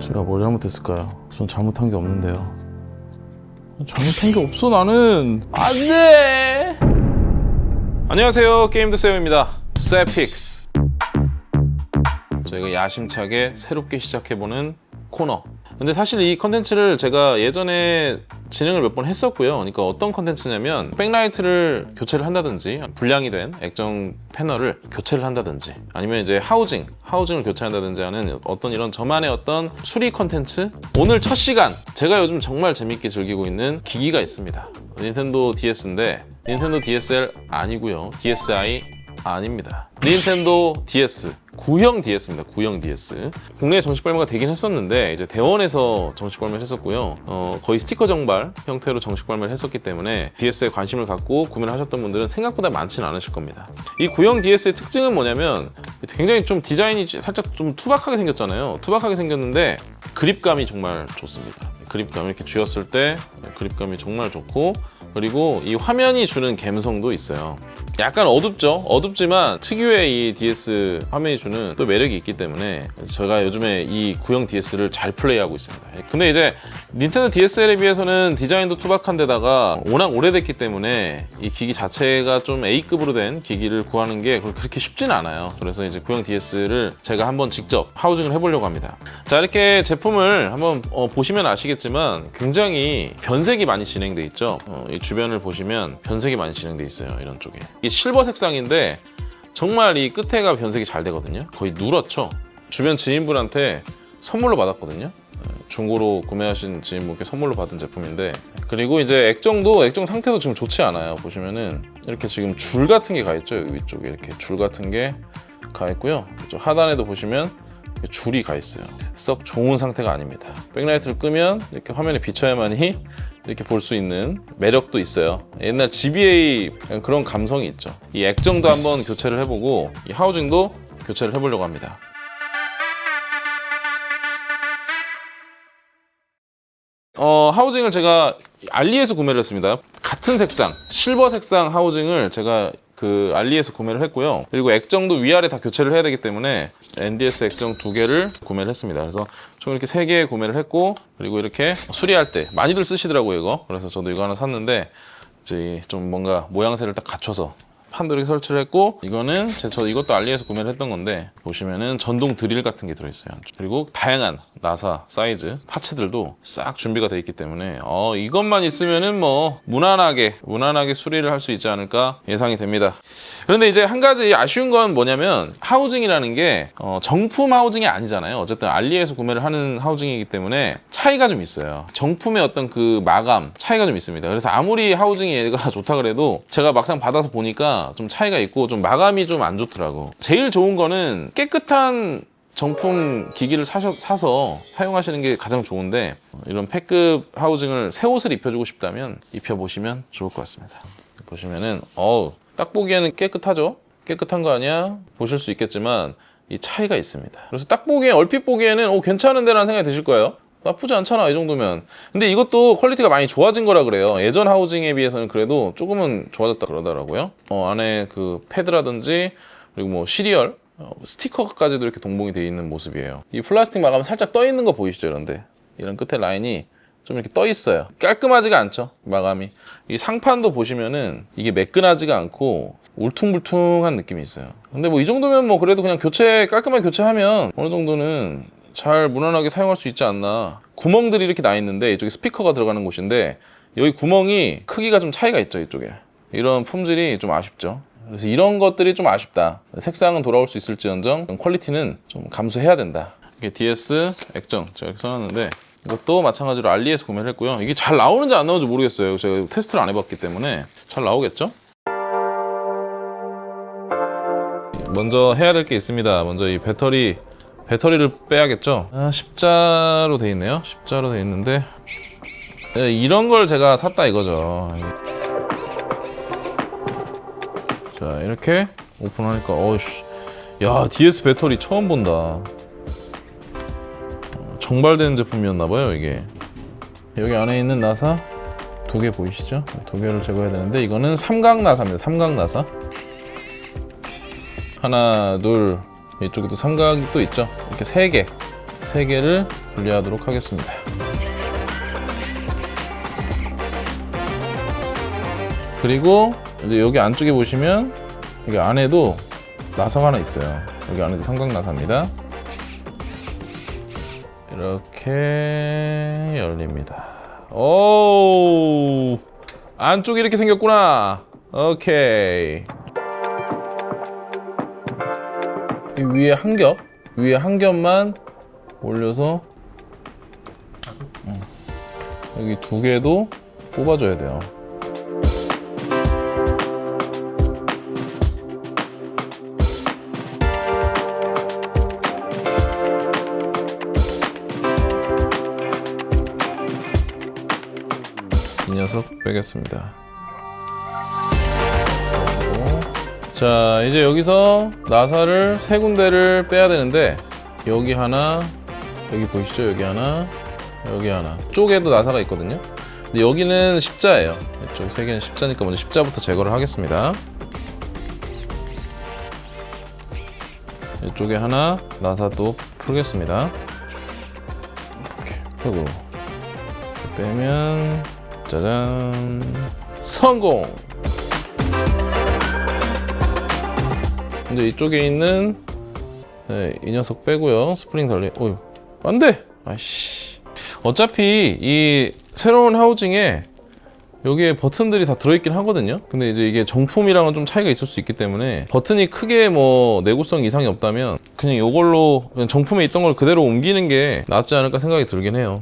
제가 뭘 잘못했을까요? 전 잘못한 게 없는데요. 잘못한 게 없어 나는. 안 돼. 안녕하세요 게임드 세요입니다. 세픽스. 저희가 야심차게 새롭게 시작해보는 코너. 근데 사실 이 컨텐츠를 제가 예전에 진행을 몇 번 했었고요. 그러니까 어떤 컨텐츠냐면 백라이트를 교체를 한다든지 불량이 된 액정 패널을 교체를 한다든지 아니면 이제 하우징, 하우징을 교체한다든지 하는 어떤 이런 저만의 어떤 수리 컨텐츠 오늘 첫 시간 제가 요즘 정말 재밌게 즐기고 있는 기기가 있습니다. 닌텐도 DS인데 닌텐도 DSL 아니고요. DSi 아닙니다. 닌텐도 DS 구형 DS입니다. 구형 DS. 국내에 정식 발매가 되긴 했었는데 이제 대원에서 정식 발매를 했었고요. 어, 거의 스티커 정발 형태로 정식 발매를 했었기 때문에 DS에 관심을 갖고 구매를 하셨던 분들은 생각보다 많지는 않으실 겁니다. 이 구형 DS의 특징은 뭐냐면 굉장히 좀 디자인이 살짝 좀 투박하게 생겼잖아요. 투박하게 생겼는데 그립감이 정말 좋습니다. 그립감 이렇게 쥐었을 때 그립감이 정말 좋고 그리고 이 화면이 주는 감성도 있어요. 약간 어둡죠? 어둡지만 특유의 이 DS 화면이 주는 또 매력이 있기 때문에 제가 요즘에 이 구형 DS를 잘 플레이하고 있습니다. 근데 이제 닌텐도 DSL에 비해서는 디자인도 투박한 데다가 워낙 오래됐기 때문에 이 기기 자체가 좀 A급으로 된 기기를 구하는 게 그렇게 쉽지는 않아요. 그래서 이제 구형 DS를 제가 한번 직접 하우징을 해보려고 합니다. 자, 이렇게 제품을 한번 어, 보시면 아시겠지만 굉장히 변색이 많이 진행돼 있죠. 어, 이 주변을 보시면 변색이 많이 진행돼 있어요. 이런 쪽에. 이 실버 색상인데 정말 이 끝에가 변색이 잘 되거든요. 거의 누렇죠. 주변 지인분한테 선물로 받았거든요. 네, 중고로 구매하신 지인분께 선물로 받은 제품인데 그리고 이제 액정도 액정 상태도 지금 좋지 않아요. 보시면은 이렇게 지금 줄 같은 게 가 있죠. 위쪽에 이렇게 줄 같은 게 가 있고요. 하단에도 보시면 줄이 가 있어요. 썩 좋은 상태가 아닙니다. 백라이트를 끄면 이렇게 화면에 비춰야만이 이렇게 볼 수 있는 매력도 있어요. 옛날 GBA 그런 감성이 있죠. 이 액정도 한번 교체를 해보고 이 하우징도 교체를 해보려고 합니다. 어, 하우징을 제가 알리에서 구매를 했습니다. 같은 색상, 실버 색상 하우징을 제가 그 알리에서 구매를 했고요. 그리고 액정도 위아래 다 교체를 해야 되기 때문에 NDS 액정 두 개를 구매를 했습니다. 그래서 총 이렇게 세 개 구매를 했고 그리고 이렇게 수리할 때 많이들 쓰시더라고요, 이거. 그래서 저도 이거 하나 샀는데 이제 좀 뭔가 모양새를 딱 갖춰서 판도 이렇게 설치를 했고 이거는 제, 저 이것도 알리에서 구매를 했던 건데 보시면은 전동 드릴 같은 게 들어있어요. 그리고 다양한 나사 사이즈 파츠들도 싹 준비가 돼 있기 때문에 어 이것만 있으면은 뭐 무난하게 무난하게 수리를 할 수 있지 않을까 예상이 됩니다. 그런데 이제 한 가지 아쉬운 건 뭐냐면 하우징이라는 게 어, 정품 하우징이 아니잖아요. 어쨌든 알리에서 구매를 하는 하우징이기 때문에 차이가 좀 있어요. 정품의 어떤 그 마감 차이가 좀 있습니다. 그래서 아무리 하우징이 얘가 좋다 그래도 제가 막상 받아서 보니까 좀 차이가 있고 좀 마감이 좀 안 좋더라고. 제일 좋은 거는 깨끗한 정품 기기를 사셔, 사서 사용하시는 게 가장 좋은데 이런 패급 하우징을 새 옷을 입혀주고 싶다면 입혀보시면 좋을 것 같습니다. 보시면은 어우 딱 보기에는 깨끗하죠? 깨끗한 거 아니야? 보실 수 있겠지만 이 차이가 있습니다. 그래서 딱 보기에 얼핏 보기에는 오 괜찮은데 라는 생각이 드실 거예요. 나쁘지 않잖아 이 정도면. 근데 이것도 퀄리티가 많이 좋아진 거라 그래요. 예전 하우징에 비해서는 그래도 조금은 좋아졌다 그러더라고요. 어, 안에 그 패드라든지 그리고 뭐 시리얼 어, 스티커까지도 이렇게 동봉이 되어 있는 모습이에요. 이 플라스틱 마감 살짝 떠 있는 거 보이시죠 이런데 이런 끝에 라인이 좀 이렇게 떠 있어요. 깔끔하지가 않죠 마감이. 이 상판도 보시면은 이게 매끈하지가 않고 울퉁불퉁한 느낌이 있어요. 근데 뭐 이 정도면 뭐 그래도 그냥 교체 깔끔하게 교체하면 어느 정도는 잘 무난하게 사용할 수 있지 않나. 구멍들이 이렇게 나 있는데 이쪽에 스피커가 들어가는 곳인데 여기 구멍이 크기가 좀 차이가 있죠 이쪽에. 이런 품질이 좀 아쉽죠. 그래서 이런 것들이 좀 아쉽다. 색상은 돌아올 수 있을지언정 퀄리티는 좀 감수해야 된다. 이게 DS 액정 제가 이렇게 써놨는데 이것도 마찬가지로 알리에서 구매를 했고요. 이게 잘 나오는지 안 나오는지 모르겠어요. 제가 테스트를 안 해봤기 때문에 잘 나오겠죠? 먼저 해야 될 게 있습니다. 먼저 이 배터리 배터리를 빼야겠죠? 아, 십자로 돼 있네요. 십자로 돼 있는데. 네, 이런 걸 제가 샀다 이거죠. 자 이렇게 오픈하니까 어우씨. 야 DS 배터리 처음 본다. 어, 정발된 제품이었나봐요 이게. 여기 안에 있는 나사 두 개 보이시죠? 두 개를 제거해야 되는데 이거는 삼각 나사입니다 삼각 나사. 하나 둘 이쪽에도 삼각이 또 있죠. 이렇게 세 개, 세 개를 분리하도록 하겠습니다. 그리고 이제 여기 안쪽에 보시면 여기 안에도 나사가 하나 있어요. 여기 안에도 삼각 나사입니다. 이렇게 열립니다. 오 안쪽이 이렇게 생겼구나. 오케이. 위에 한 겹, 위에 한 겹만 올려서 음, 여기 두 개도 뽑아줘야 돼요. 이 녀석 빼겠습니다. 자, 이제 여기서 나사를 세 군데를 빼야 되는데 여기 하나, 여기 보이시죠? 여기 하나, 여기 하나. 쪽에도 나사가 있거든요. 근데 여기는 십자예요. 이쪽 세 개는 십자니까 먼저 십자부터 제거를 하겠습니다. 이쪽에 하나 나사도 풀겠습니다. 이렇게 펴고 빼면 짜잔 성공. 이제 이쪽에 있는 네, 이 녀석 빼고요. 스프링 달리. 어휴, 안 돼! 아이씨. 어차피 이 새로운 하우징에 여기에 버튼들이 다 들어있긴 하거든요. 근데 이제 이게 정품이랑은 좀 차이가 있을 수 있기 때문에 버튼이 크게 뭐 내구성 이상이 없다면 그냥 이걸로 그냥 정품에 있던 걸 그대로 옮기는 게 낫지 않을까 생각이 들긴 해요.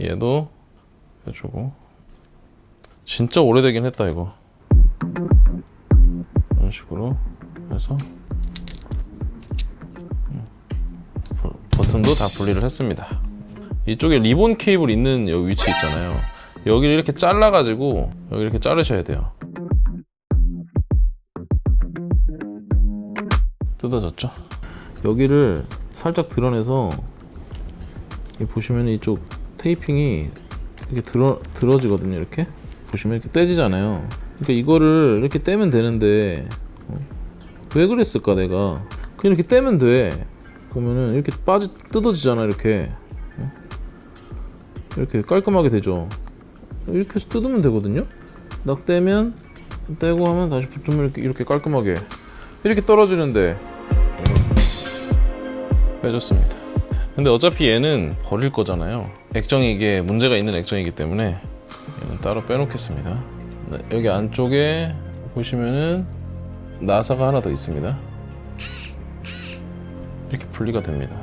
얘도 해주고. 진짜 오래되긴 했다, 이거. 이런 식으로 버- 버튼도 다 분리를 했습니다. 이쪽에 리본 케이블 있는 여기 위치 있잖아요. 여기를 이렇게 잘라 가지고 여기 이렇게 자르셔야 돼요. 뜯어졌죠? 여기를 살짝 드러내서 이 보시면 이쪽 테이핑이 이렇게 들어 들어지거든요. 이렇게 보시면 이렇게 떼지잖아요. 그러니까 이거를 이렇게 떼면 되는데 어? 왜 그랬을까 내가 그냥 이렇게 떼면 돼. 그러면은 이렇게 빠지 뜯어지잖아 이렇게 어? 이렇게 깔끔하게 되죠. 이렇게 해서 뜯으면 되거든요. 딱 떼면 떼고 하면 다시 붙으면 이렇게, 이렇게 깔끔하게 이렇게 떨어지는데 빼줬습니다. 근데 어차피 얘는 버릴 거잖아요. 액정이 이게 문제가 있는 액정이기 때문에 얘는 따로 빼놓겠습니다. 네, 여기 안쪽에 보시면은 나사가 하나 더 있습니다. 이렇게 분리가 됩니다.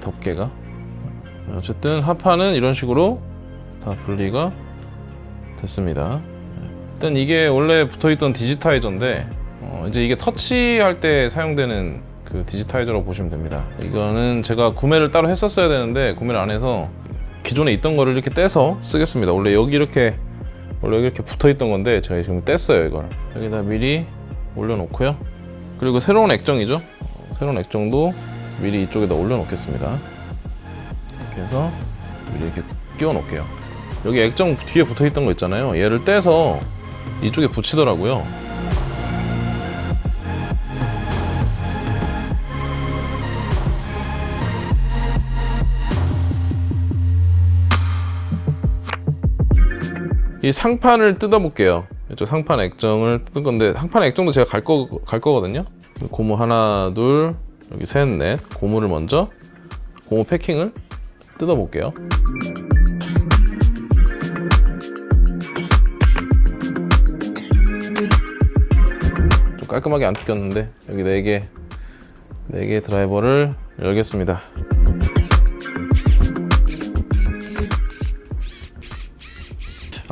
덮개가. 어쨌든 하판은 이런 식으로 다 분리가 됐습니다. 일단 이게 원래 붙어있던 디지타이저인데 어, 이제 이게 터치할 때 사용되는 그 디지타이저라고 보시면 됩니다. 이거는 제가 구매를 따로 했었어야 되는데 구매를 안 해서 기존에 있던 거를 이렇게 떼서 쓰겠습니다. 원래 여기 이렇게 원래 이렇게 붙어 있던 건데 제가 지금 뗐어요 이걸 여기다 미리 올려놓고요. 그리고 새로운 액정이죠. 어, 새로운 액정도 미리 이쪽에다 올려놓겠습니다. 이렇게 해서 미리 이렇게 끼워 놓을게요. 여기 액정 뒤에 붙어 있던 거 있잖아요. 얘를 떼서 이쪽에 붙이더라고요. 이 상판을 뜯어 볼게요. 이쪽 상판 액정을 뜯을 건데 상판 액정도 제가 갈 거 갈 거거든요. 고무 하나, 둘, 여기 셋, 넷. 고무를 먼저 고무 패킹을 뜯어 볼게요. 좀 깔끔하게 안 뜯겼는데 여기 네 개, 네개 드라이버를 열겠습니다.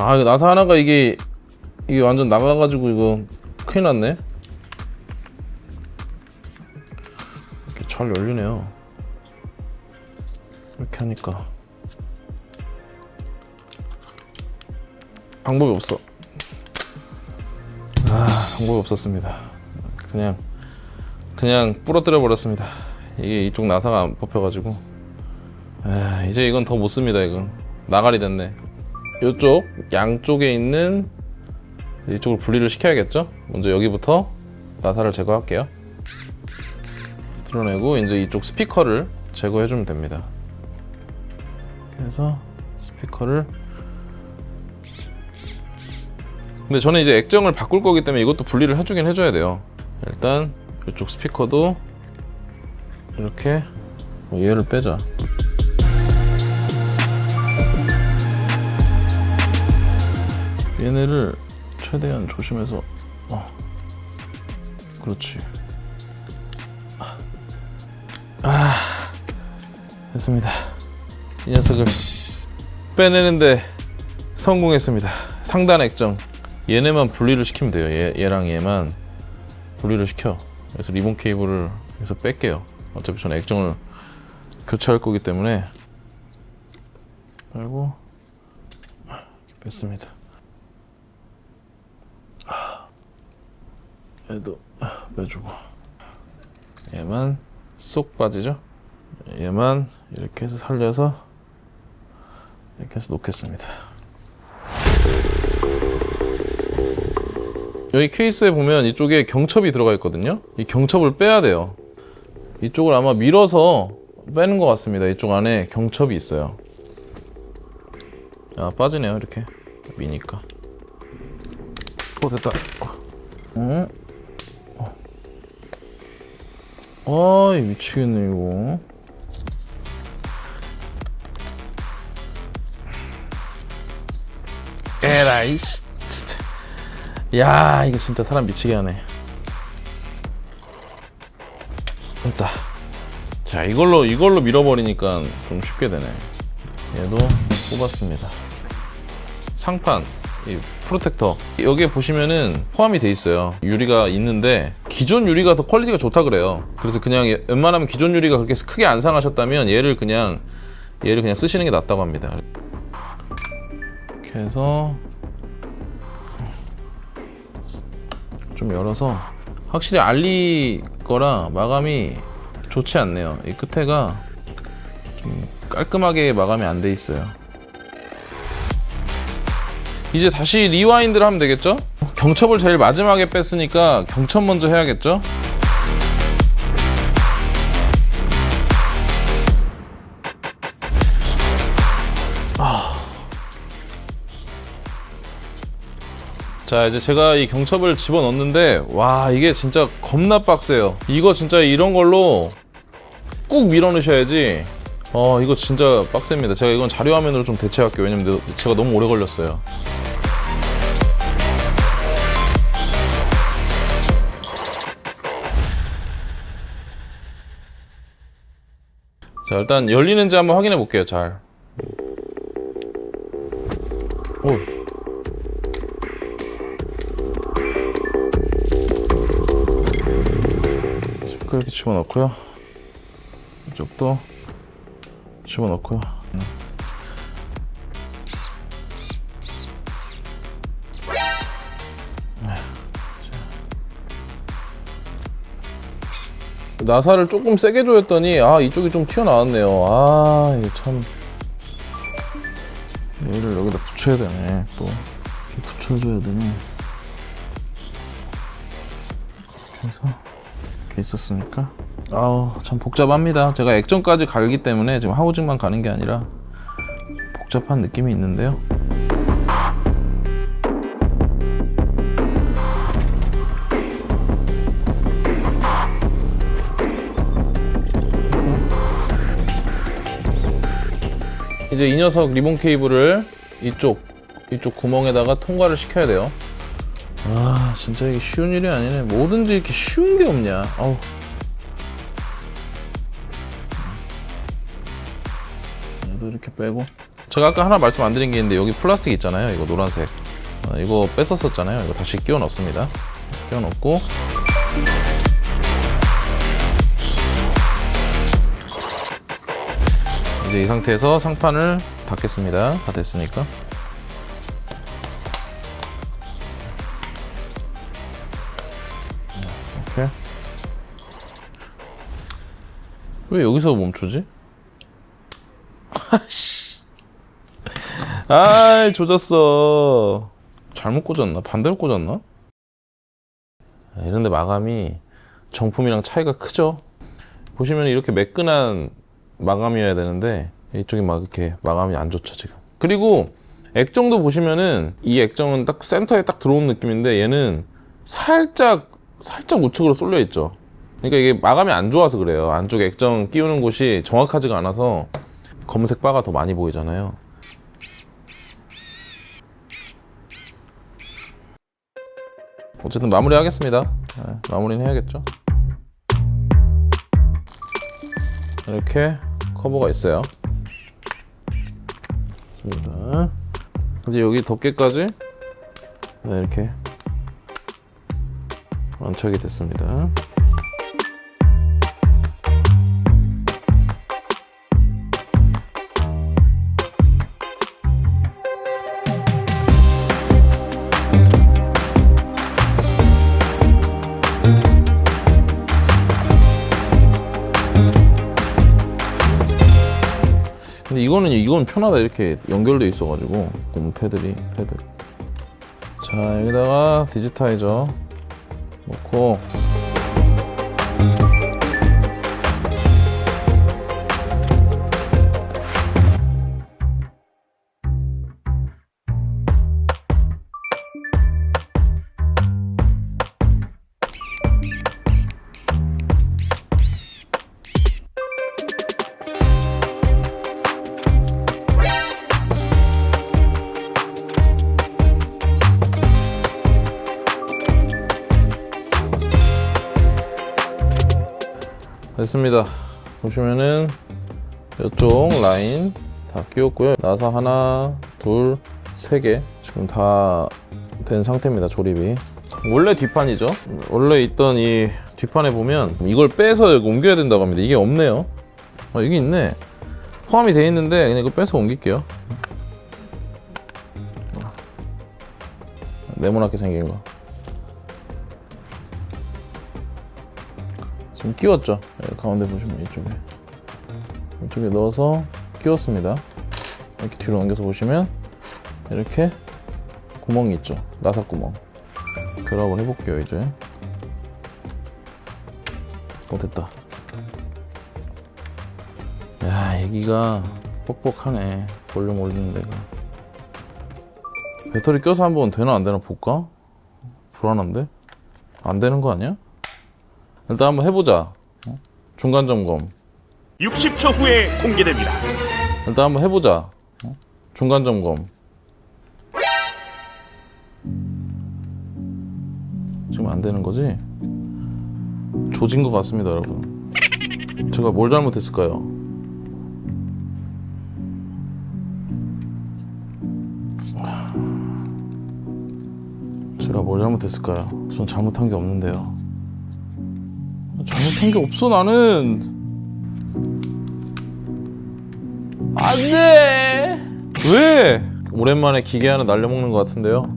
아 이거 나사 하나가 이게 이게 완전 나가가지고 이거 큰일 났네. 이렇게 잘 열리네요. 이렇게 하니까 방법이 없어. 아 방법이 없었습니다. 그냥 그냥 부러뜨려 버렸습니다. 이게 이쪽 나사가 안 뽑혀가지고 아 이제 이건 더 못 씁니다. 이거 나가리 됐네. 이쪽 양쪽에 있는 이쪽을 분리를 시켜야겠죠? 먼저 여기부터 나사를 제거할게요. 드러내고 이제 이쪽 스피커를 제거해 주면 됩니다. 그래서 스피커를 근데 저는 이제 액정을 바꿀 거기 때문에 이것도 분리를 해주긴 해줘야 돼요. 일단 이쪽 스피커도 이렇게 뭐 얘를 빼자. 얘네를 최대한 조심해서 어. 그렇지. 아 됐습니다. 이 녀석을 빼내는데 성공했습니다. 상단 액정 얘네만 분리를 시키면 돼요. 얘, 얘랑 얘만 분리를 시켜. 그래서 리본 케이블을 여기서 뺄게요. 어차피 저는 액정을 교체할 거기 때문에 빼고 이렇게 뺐습니다. 얘도 빼주고 얘만 쏙 빠지죠? 얘만 이렇게 해서 살려서 이렇게 해서 놓겠습니다. 여기 케이스에 보면 이쪽에 경첩이 들어가 있거든요. 이 경첩을 빼야 돼요. 이쪽을 아마 밀어서 빼는 것 같습니다. 이쪽 안에 경첩이 있어요. 아 빠지네요 이렇게 미니까. 오 됐다. 어? 아이 미치겠네 이거. 에라이 씨, 진짜. 야 이거 진짜 사람 미치게 하네. 됐다. 자 이걸로 이걸로 밀어버리니까 좀 쉽게 되네. 얘도 뽑았습니다. 상판 이 프로텍터. 여기에 보시면은 포함이 돼 있어요. 유리가 있는데 기존 유리가 더 퀄리티가 좋다 그래요. 그래서 그냥 얘- 웬만하면 기존 유리가 그렇게 크게 안 상하셨다면 얘를 그냥 얘를 그냥 쓰시는 게 낫다고 합니다. 이렇게 해서 좀 열어서 확실히 알리 거라 마감이 좋지 않네요. 이 끝에가 좀 깔끔하게 마감이 안 돼 있어요 이제 다시 리와인드를 하면 되겠죠? 경첩을 제일 마지막에 뺐으니까 경첩 먼저 해야겠죠? 아. 자 이제 제가 이 경첩을 집어넣는데 와 이게 진짜 겁나 빡세요 이거 진짜 이런 걸로 꾹 밀어 넣으셔야지 어 이거 진짜 빡셉니다 제가 이건 자료 화면으로 좀 대체할게요 왜냐면 제가 너무 오래 걸렸어요 자 일단 열리는지 한번 확인해 볼게요 잘. 오. 이렇게 집어넣고요. 이쪽도 집어넣고요 나사를 조금 세게 조였더니 아 이쪽이 좀 튀어나왔네요. 아 이거 참. 얘를 여기다 붙여야 되네 또. 붙여줘야 되네. 그래서 이렇게 있었으니까. 아우 참 복잡합니다. 제가 액정까지 갈기 때문에 지금 하우징만 가는 게 아니라 복잡한 느낌이 있는데요 이제 이 녀석 리본 케이블을 이쪽 이쪽 구멍에다가 통과를 시켜야 돼요. 아 진짜 이게 쉬운 일이 아니네. 뭐든지 이렇게 쉬운 게 없냐. 아우. 얘도 이렇게 빼고. 제가 아까 하나 말씀 안 드린 게 있는데 여기 플라스틱 있잖아요. 이거 노란색. 어, 이거 뺐었었잖아요. 이거 다시 끼워 넣습니다. 끼워 넣고. 이제 이 상태에서 상판을 닫겠습니다. 다 됐으니까. 이렇게. 왜 여기서 멈추지? 아씨. 아, 조졌어. 잘못 꽂았나? 반대로 꽂았나? 아, 이런데 마감이 정품이랑 차이가 크죠? 보시면 이렇게 매끈한 마감이어야 되는데 이쪽이 막 이렇게 마감이 안 좋죠 지금. 그리고 액정도 보시면은 이 액정은 딱 센터에 딱 들어온 느낌인데 얘는 살짝 살짝 우측으로 쏠려 있죠. 그러니까 이게 마감이 안 좋아서 그래요. 안쪽 액정 끼우는 곳이 정확하지가 않아서 검은색 바가 더 많이 보이잖아요. 어쨌든 마무리 하겠습니다. 네, 마무리는 해야겠죠? 이렇게 커버가 있어요. 좋습니다 이제 여기 덮개까지 네, 이렇게 완착이 됐습니다 이건 편하다. 이렇게 연결돼 있어가지고 고무 패들이 패들. 자 여기다가 디지타이저 놓고 됐습니다. 보시면은 이쪽 라인 다 끼웠고요. 나사 하나 둘 세 개 지금 다 된 상태입니다 조립이. 원래 뒷판이죠? 원래 있던 이 뒷판에 보면 이걸 빼서 옮겨야 된다고 합니다. 이게 없네요. 아 이게 있네. 포함이 돼 있는데 그냥 이거 빼서 옮길게요. 네모나게 생긴 거 지금 끼웠죠. 여기 가운데 보시면 이쪽에. 이쪽에 넣어서 끼웠습니다. 이렇게 뒤로 넘겨서 보시면 이렇게 구멍이 있죠. 나사 구멍. 결합을 해볼게요 이제. 어 됐다. 야 여기가 뻑뻑하네. 볼륨 올리는 데가. 배터리 껴서 한번 되나 안 되나 볼까? 불안한데? 안 되는 거 아니야? 일단 한번 해보자 어? 중간 점검 60초 후에 공개됩니다. 일단 한번 해보자 어? 중간 점검 지금 안 되는 거지? 조진 것 같습니다 여러분 제가 뭘 잘못했을까요? 제가 뭘 잘못했을까요? 전 잘못한 게 없는데요 한 게 없어 나는. 안돼! 왜? 오랜만에 기계 하나 날려먹는 것 같은데요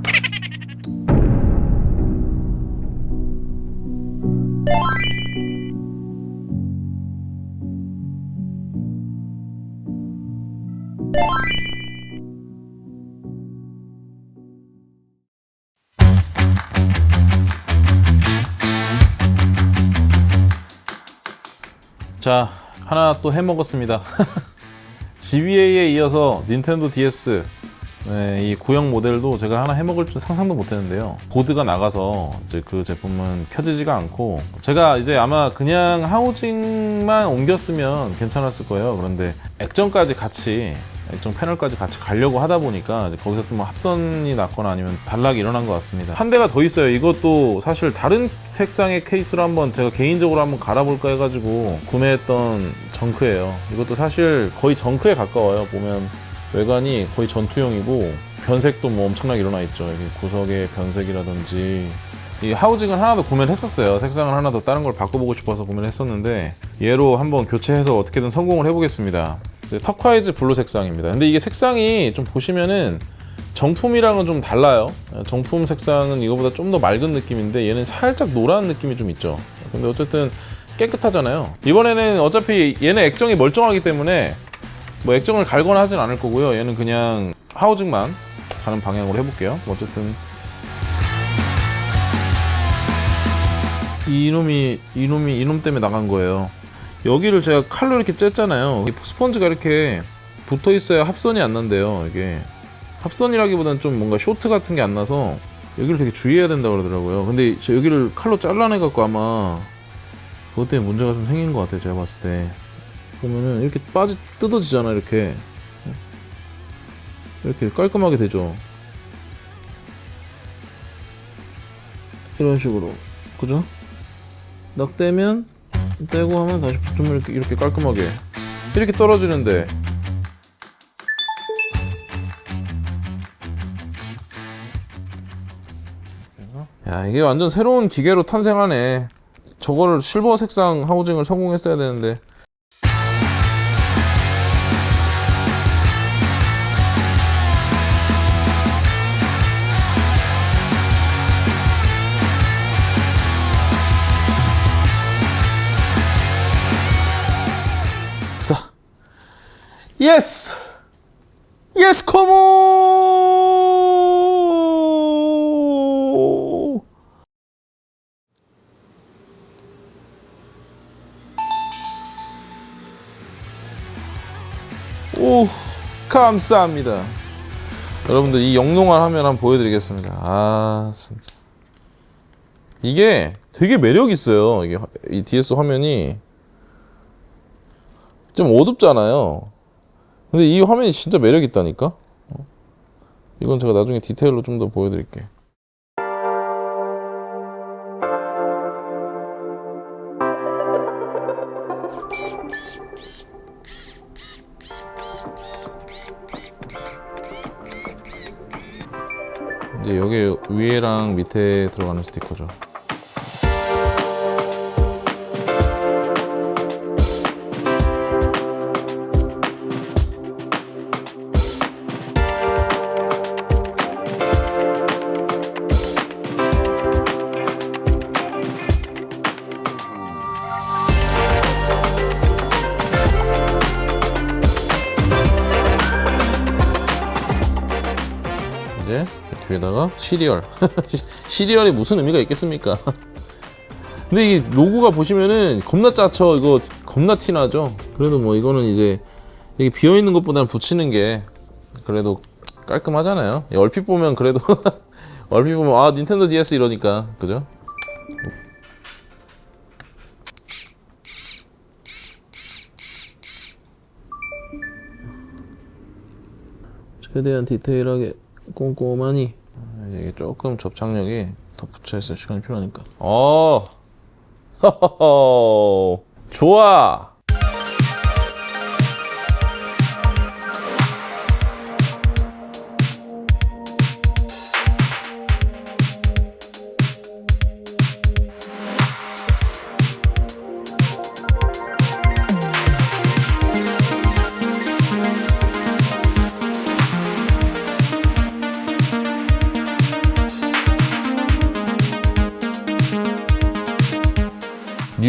자 하나 또 해먹었습니다 GBA에 이어서 닌텐도 DS 네, 이 구형 모델도 제가 하나 해먹을 줄 상상도 못했는데요. 보드가 나가서 이제 그 제품은 켜지지가 않고 제가 이제 아마 그냥 하우징만 옮겼으면 괜찮았을 거예요. 그런데 액정까지 같이 액정 패널까지 같이 가려고 하다 보니까 거기서 또뭐 합선이 났거나 아니면 단락이 일어난 것 같습니다. 한 대가 더 있어요. 이것도 사실 다른 색상의 케이스로 한번 제가 개인적으로 한번 갈아볼까 해가지고 구매했던 정크예요. 이것도 사실 거의 정크에 가까워요. 보면 외관이 거의 전투용이고 변색도 뭐 엄청나게 일어나 있죠. 구석의 변색이라든지 이 하우징을 하나 더 구매를 했었어요. 색상을 하나 더 다른 걸 바꿔보고 싶어서 구매를 했었는데 얘로 한번 교체해서 어떻게든 성공을 해보겠습니다. 터콰이즈 블루 색상입니다. 근데 이게 색상이 좀 보시면은 정품이랑은 좀 달라요. 정품 색상은 이거보다 좀 더 맑은 느낌인데 얘는 살짝 노란 느낌이 좀 있죠. 근데 어쨌든 깨끗하잖아요. 이번에는 어차피 얘는 액정이 멀쩡하기 때문에 뭐 액정을 갈거나 하진 않을 거고요. 얘는 그냥 하우징만 가는 방향으로 해볼게요. 뭐 어쨌든 이놈이 이놈이 이놈 때문에 나간 거예요. 여기를 제가 칼로 이렇게 쬐잖아요. 이 스펀지가 이렇게 붙어 있어야 합선이 안 난대요. 이게 합선이라기보다는 좀 뭔가 쇼트 같은 게 안 나서 여기를 되게 주의해야 된다 그러더라고요. 근데 저 여기를 칼로 잘라내 갖고 아마 그것 때문에 문제가 좀 생긴 것 같아요. 제가 봤을 때 보면은 이렇게 빠지 뜯어지잖아 이렇게 이렇게 깔끔하게 되죠. 이런 식으로 그죠? 딱 떼면 떼고 하면 다시 붙으면 이렇게, 이렇게 깔끔하게. 이렇게 떨어지는데. 야 이게 완전 새로운 기계로 탄생하네. 저거를 실버 색상 하우징을 성공했어야 되는데 예스! 예스 컴온! 오 감사합니다. 여러분들 이 영롱한 화면 한번 보여드리겠습니다. 아 진짜. 이게 되게 매력 있어요. 이게 DS 화면이. 좀 어둡잖아요 근데 이 화면이 진짜 매력 있다니까 어? 이건 제가 나중에 디테일로 좀 더 보여드릴게 이제 여기 위에랑 밑에 들어가는 스티커죠. 뒤에다가 시리얼. 시리얼이 무슨 의미가 있겠습니까? 근데 이 로고가 보시면은 겁나 짜쳐. 이거 겁나 티나죠? 그래도 뭐 이거는 이제 여기 비어 있는 것보다는 붙이는 게 그래도 깔끔하잖아요. 얼핏 보면 그래도 얼핏 보면 아 닌텐도 DS 이러니까 그죠? 최대한 디테일하게 꼼꼼하니? 아, 이게 조금 접착력이 더 붙여있을 시간이 필요하니까. 어! 좋아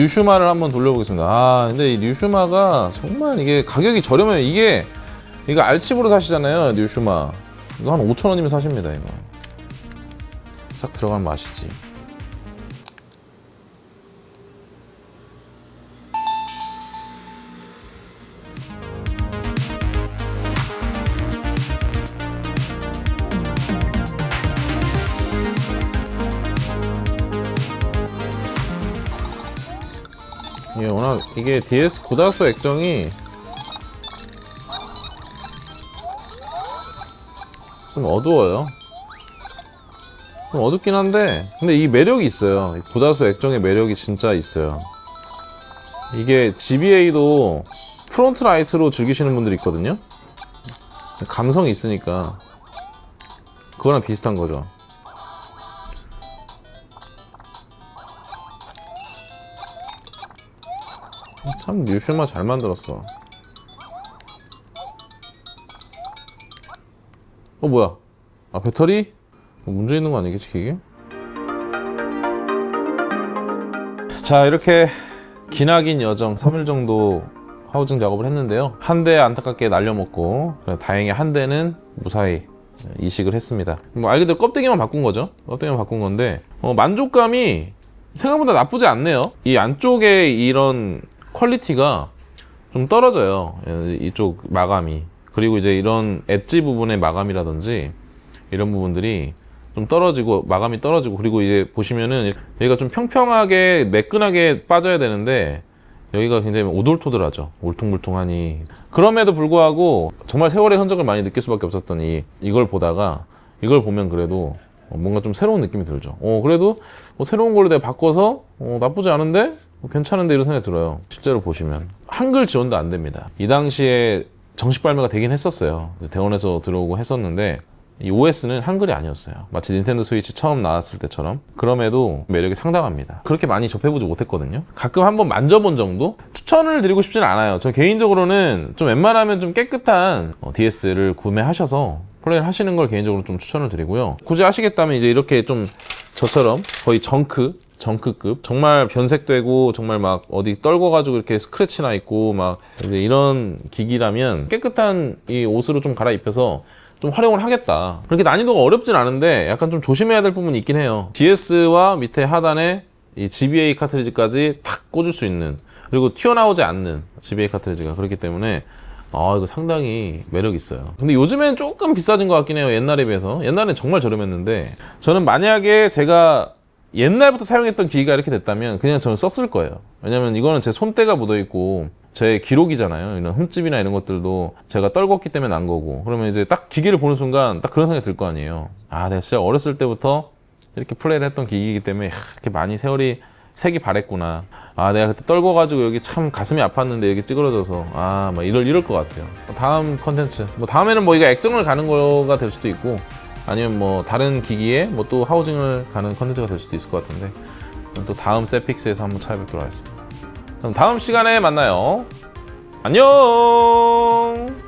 뉴슈마를 한번 돌려보겠습니다. 아, 근데 이 뉴슈마가 정말 이게 가격이 저렴해요. 이게 이거 알칩으로 사시잖아요. 뉴슈마. 이거 한 5천 원이면 사십니다. 이거. 싹 들어가면 맛이지. 이게 워낙 이게 DS 고다수 액정이 좀 어두워요. 좀 어둡긴 한데 근데 이 매력이 있어요. 이 고다수 액정의 매력이 진짜 있어요. 이게 GBA도 프론트 라이트로 즐기시는 분들이 있거든요. 감성이 있으니까 그거랑 비슷한 거죠. 참 뉴슈마 잘 만들었어. 어 뭐야? 아 배터리? 뭐 문제 있는 거 아니겠지 기계? 자 이렇게 기나긴 여정 3일 정도 하우징 작업을 했는데요. 한 대 안타깝게 날려먹고 다행히 한 대는 무사히 이식을 했습니다. 뭐 알기들 껍데기만 바꾼 거죠. 껍데기만 바꾼 건데 어, 만족감이 생각보다 나쁘지 않네요. 이 안쪽에 이런 퀄리티가 좀 떨어져요. 예, 이쪽 마감이. 그리고 이제 이런 엣지 부분의 마감이라든지 이런 부분들이 좀 떨어지고 마감이 떨어지고 그리고 이제 보시면은 여기가 좀 평평하게 매끈하게 빠져야 되는데 여기가 굉장히 오돌토돌하죠. 울퉁불퉁하니. 그럼에도 불구하고 정말 세월의 흔적을 많이 느낄 수밖에 없었던 이 이걸 보다가 이걸 보면 그래도 어, 뭔가 좀 새로운 느낌이 들죠. 어, 그래도 뭐 새로운 걸로 내가 바꿔서 어, 나쁘지 않은데? 뭐 괜찮은데 이런 생각이 들어요. 실제로 보시면. 한글 지원도 안 됩니다. 이 당시에 정식 발매가 되긴 했었어요. 대원에서 들어오고 했었는데 이 OS는 한글이 아니었어요. 마치 닌텐도 스위치 처음 나왔을 때처럼. 그럼에도 매력이 상당합니다. 그렇게 많이 접해보지 못했거든요. 가끔 한번 만져본 정도? 추천을 드리고 싶지는 않아요. 저 개인적으로는 좀 웬만하면 좀 깨끗한 DS를 구매하셔서 플레이를 하시는 걸 개인적으로 좀 추천을 드리고요. 굳이 하시겠다면 이제 이렇게 좀 저처럼 거의 정크 정크급 정말 변색되고 정말 막 어디 떨궈가지고 이렇게 스크래치 나 있고 막 이제 이런 기기라면 깨끗한 이 옷으로 좀 갈아입혀서 좀 활용을 하겠다. 그렇게 난이도가 어렵진 않은데 약간 좀 조심해야 될 부분이 있긴 해요. DS와 밑에 하단에 이 GBA 카트리지까지 탁 꽂을 수 있는 그리고 튀어나오지 않는 GBA 카트리지가 그렇기 때문에 아 이거 상당히 매력 있어요. 근데 요즘엔 조금 비싸진 것 같긴 해요. 옛날에 비해서 옛날엔 정말 저렴했는데 저는 만약에 제가 옛날부터 사용했던 기기가 이렇게 됐다면 그냥 저는 썼을 거예요. 왜냐면 이거는 제 손때가 묻어 있고 제 기록이잖아요. 이런 흠집이나 이런 것들도 제가 떨궜기 때문에 난 거고. 그러면 이제 딱 기기를 보는 순간 딱 그런 생각이 들 거 아니에요. 아, 내가 진짜 어렸을 때부터 이렇게 플레이를 했던 기기이기 때문에 하, 이렇게 많이 세월이 색이 바랬구나. 아, 내가 그때 떨궈가지고 여기 참 가슴이 아팠는데 여기 찌그러져서 아, 막 이럴 이럴 것 같아요. 다음 컨텐츠. 뭐 다음에는 뭐 이거 액정을 가는 거가 될 수도 있고 아니면 뭐 다른 기기에 뭐 또 하우징을 가는 컨텐츠가 될 수도 있을 것 같은데 또 다음 세픽스에서 한번 찾아뵙도록 하겠습니다. 그럼 다음 시간에 만나요. 안녕!